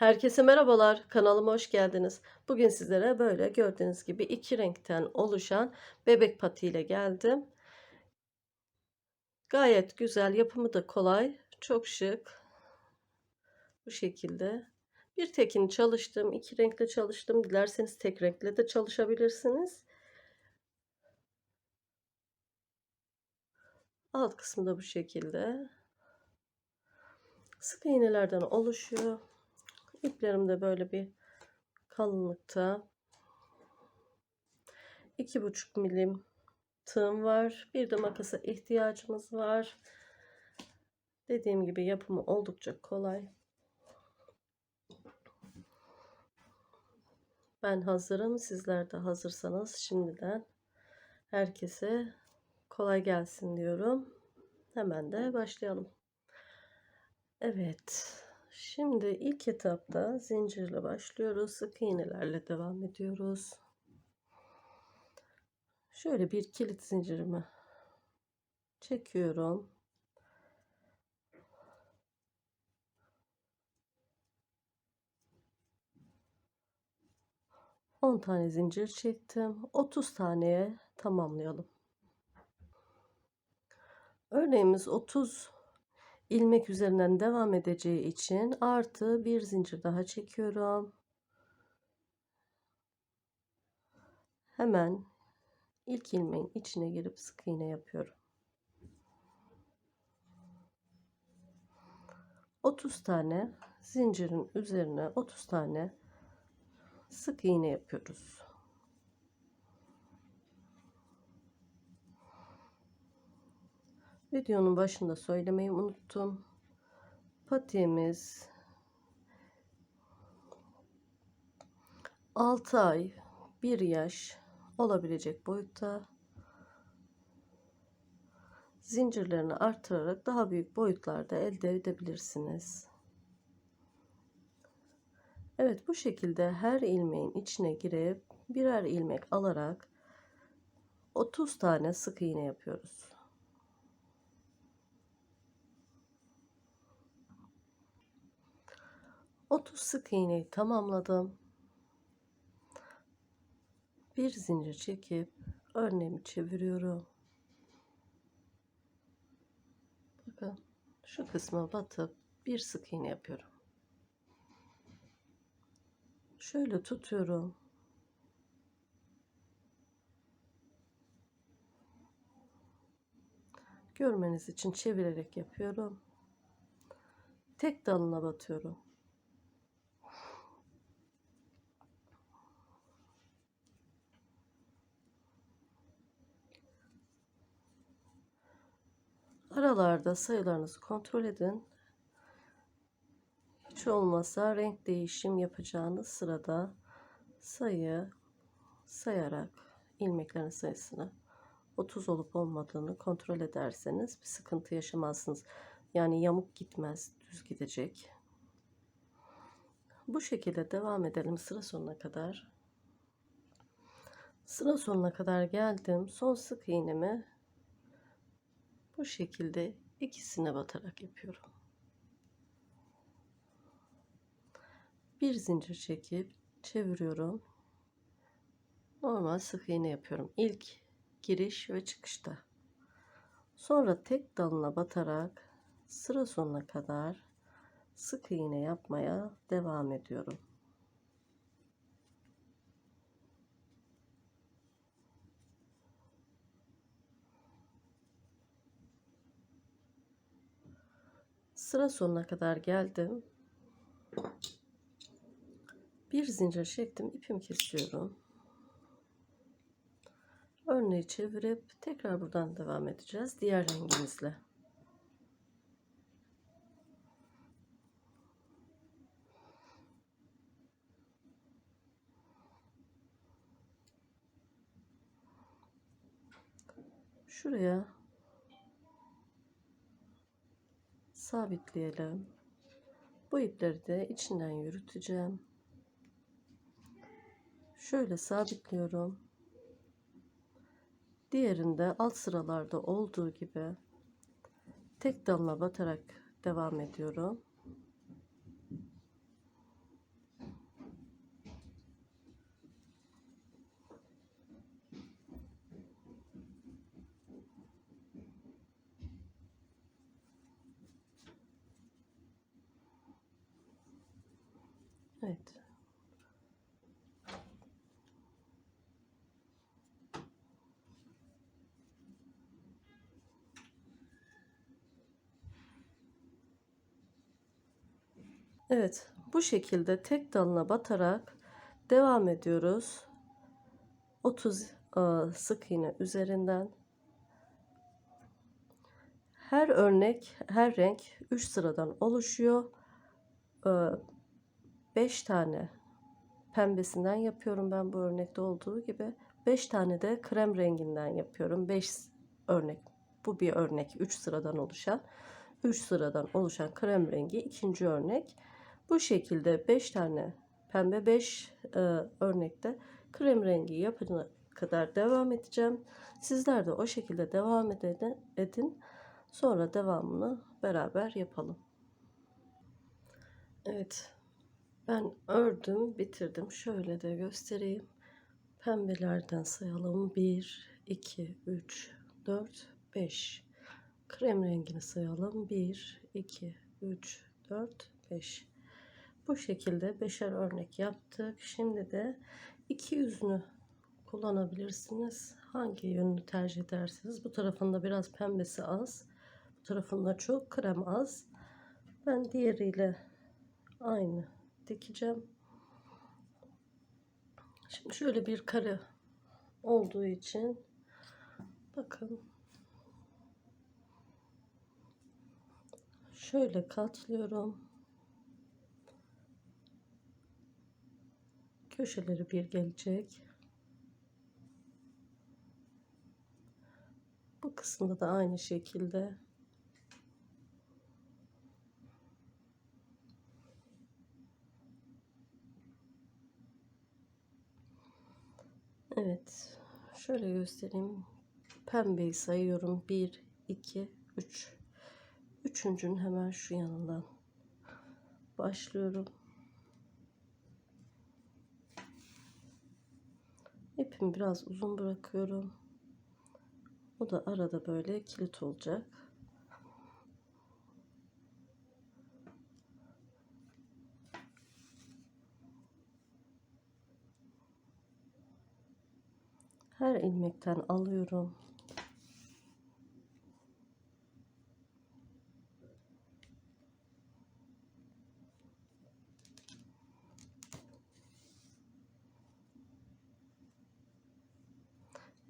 Herkese merhabalar, kanalıma hoş geldiniz. Bugün sizlere böyle gördüğünüz gibi iki renkten oluşan bebek pati ile geldim. Gayet güzel, yapımı da kolay, çok şık. Bu şekilde. Bir tekini çalıştım, iki renkle çalıştım. Dilerseniz tek renkle de çalışabilirsiniz. Alt kısmı da bu şekilde. Sık iğnelerden oluşuyor. İplerim de böyle bir kalınlıkta. iki buçuk milim tığım var. Bir de makasa ihtiyacımız var. Dediğim gibi yapımı oldukça kolay. Ben hazırım. Sizler de hazırsanız şimdiden herkese kolay gelsin diyorum. Hemen de başlayalım. Evet. Şimdi ilk etapta zincirle başlıyoruz. Sık iğnelerle devam ediyoruz. Şöyle bir kilit zincirimi çekiyorum. On tane zincir çektim. 30 taneye tamamlayalım. Örneğimiz 30 ilmek üzerinden devam edeceği için artı bir zincir daha çekiyorum. Hemen ilk ilmeğin içine girip sık iğne yapıyorum. 30 tane zincirin üzerine 30 tane sık iğne yapıyoruz. Videonun başında söylemeyi unuttum. Patiğimiz 6 ay 1 yaş olabilecek boyutta zincirlerini artırarak daha büyük boyutlarda elde edebilirsiniz. Evet bu şekilde her ilmeğin içine girip birer ilmek alarak 30 tane sık iğne yapıyoruz. 30 sık iğneyi tamamladım. Bir zincir çekip örneğimi çeviriyorum. Bakın şu kısma batıp bir sık iğne yapıyorum. Şöyle tutuyorum. Görmeniz için çevirerek yapıyorum. Tek dalına batıyorum. Aralarda sayılarınızı kontrol edin. Hiç olmazsa renk değişim yapacağınız sırada sayı sayarak ilmeklerin sayısını 30 olup olmadığını kontrol ederseniz bir sıkıntı yaşamazsınız. Yani yamuk gitmez, düz gidecek. Bu şekilde devam edelim sıra sonuna kadar. Sıra sonuna kadar geldim. Son sık iğnemi bu şekilde ikisine batarak yapıyorum. Bir zincir çekip çeviriyorum. Normal sık iğne yapıyorum. İlk giriş ve çıkışta. Sonra tek dalına batarak sıra sonuna kadar sık iğne yapmaya devam ediyorum. Sıra sonuna kadar geldim. Bir zincir çektim. ipimi kesiyorum. Örneği çevirip tekrar buradan devam edeceğiz. Diğer rengimizle. Şuraya sabitleyelim. Bu ipleri de içinden yürüteceğim. Şöyle sabitliyorum. Diğerinde alt sıralarda olduğu gibi tek damla batarak devam ediyorum. Evet. Evet, bu şekilde tek dalına batarak devam ediyoruz. 30 e, sık iğne üzerinden her örnek, her renk 3 sıradan oluşuyor. 5 tane pembesinden yapıyorum ben bu örnekte olduğu gibi. 5 tane de krem renginden yapıyorum. 5 örnek. Bu bir örnek 3 sıradan oluşan. 3 sıradan oluşan krem rengi ikinci örnek. Bu şekilde 5 tane pembe 5 e, örnekte krem rengi yapana kadar devam edeceğim. Sizler de o şekilde devam edin. edin. Sonra devamını beraber yapalım. Evet. Ben ördüm, bitirdim. Şöyle de göstereyim. Pembelerden sayalım. 1, 2, 3, 4, 5. Krem rengini sayalım. 1, 2, 3, 4, 5. Bu şekilde beşer örnek yaptık. Şimdi de iki yüzünü kullanabilirsiniz. Hangi yönünü tercih ederseniz. Bu tarafında biraz pembesi az. Bu tarafında çok krem az. Ben diğeriyle aynı dikeceğim. Şimdi şöyle bir kare olduğu için bakın şöyle katlıyorum. Köşeleri bir gelecek. Bu kısımda da aynı şekilde Evet. Şöyle göstereyim. Pembeyi sayıyorum. 1, 2, 3. Üçüncünün hemen şu yanından başlıyorum. İpimi biraz uzun bırakıyorum. O da arada böyle kilit olacak. Her ilmekten alıyorum.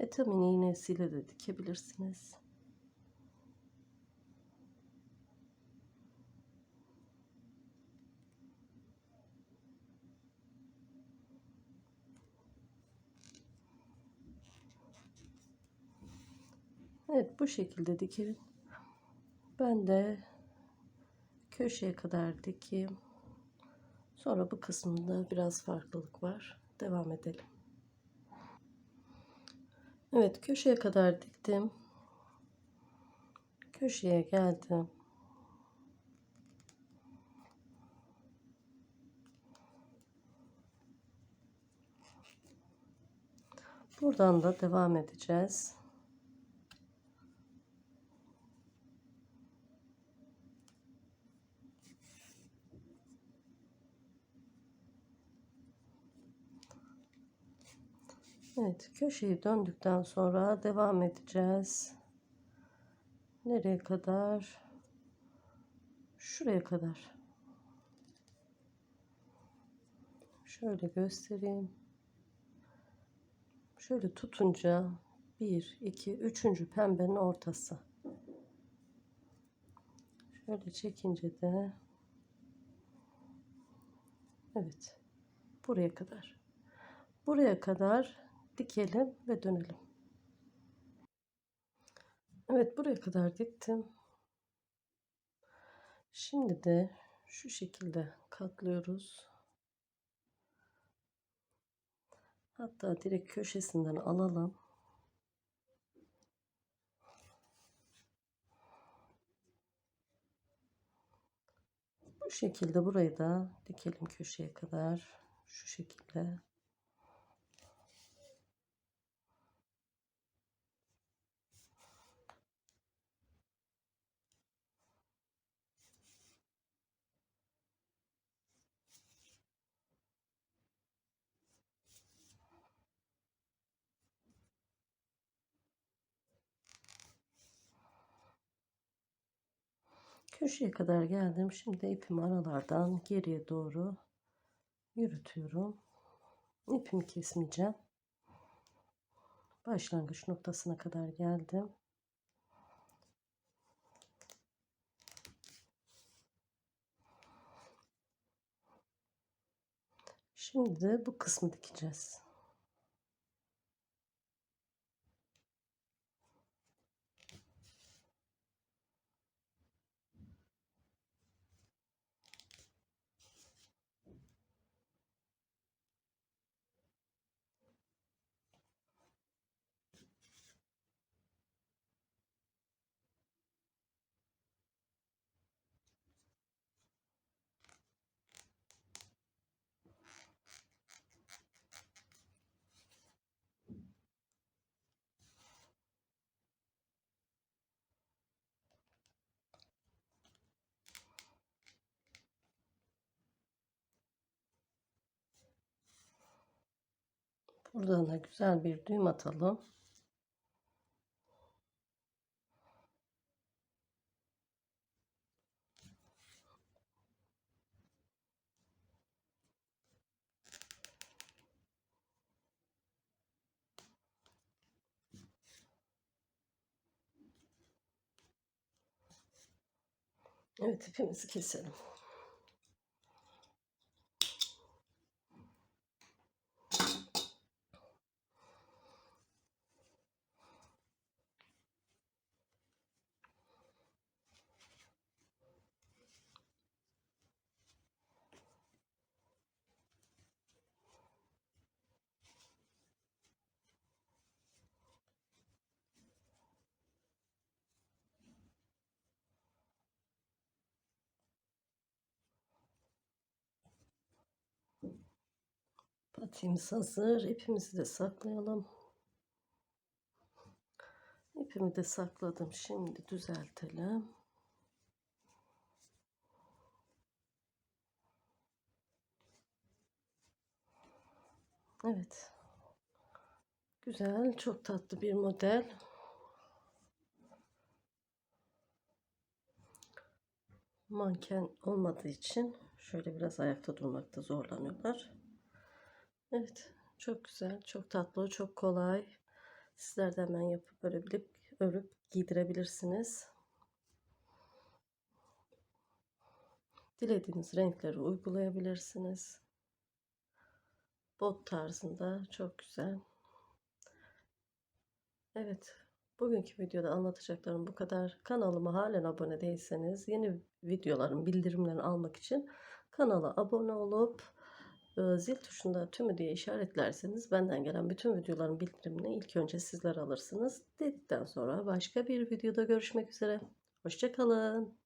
Etamin iğnesiyle de dikebilirsiniz. Evet bu şekilde dikelim. Ben de köşeye kadar dikeyim. Sonra bu kısmında biraz farklılık var. Devam edelim. Evet köşeye kadar diktim. Köşeye geldim. Buradan da devam edeceğiz. Evet, köşeyi döndükten sonra devam edeceğiz. Nereye kadar? Şuraya kadar. Şöyle göstereyim. Şöyle tutunca 1, 2, 3. pembenin ortası. Şöyle çekince de evet buraya kadar. Buraya kadar dikelim ve dönelim. Evet buraya kadar diktim. Şimdi de şu şekilde katlıyoruz. Hatta direkt köşesinden alalım. Bu şekilde burayı da dikelim köşeye kadar. Şu şekilde. Köşeye kadar geldim. Şimdi ipimi aralardan geriye doğru yürütüyorum. İpimi kesmeyeceğim. Başlangıç noktasına kadar geldim. Şimdi bu kısmı dikeceğiz. Buradan da güzel bir düğüm atalım. Evet ipimizi keselim. Patiğimiz hazır. İpimizi de saklayalım. İpimi de sakladım. Şimdi düzeltelim. Evet. Güzel, çok tatlı bir model. Manken olmadığı için şöyle biraz ayakta durmakta zorlanıyorlar. Evet, çok güzel, çok tatlı, çok kolay. Sizler de hemen yapıp örebilip örüp giydirebilirsiniz. Dilediğiniz renkleri uygulayabilirsiniz. Bot tarzında çok güzel. Evet, bugünkü videoda anlatacaklarım bu kadar. Kanalıma halen abone değilseniz yeni videoların bildirimlerini almak için kanala abone olup zil tuşunda tümü diye işaretlerseniz benden gelen bütün videoların bildirimini ilk önce sizler alırsınız. Dedikten sonra başka bir videoda görüşmek üzere. Hoşçakalın.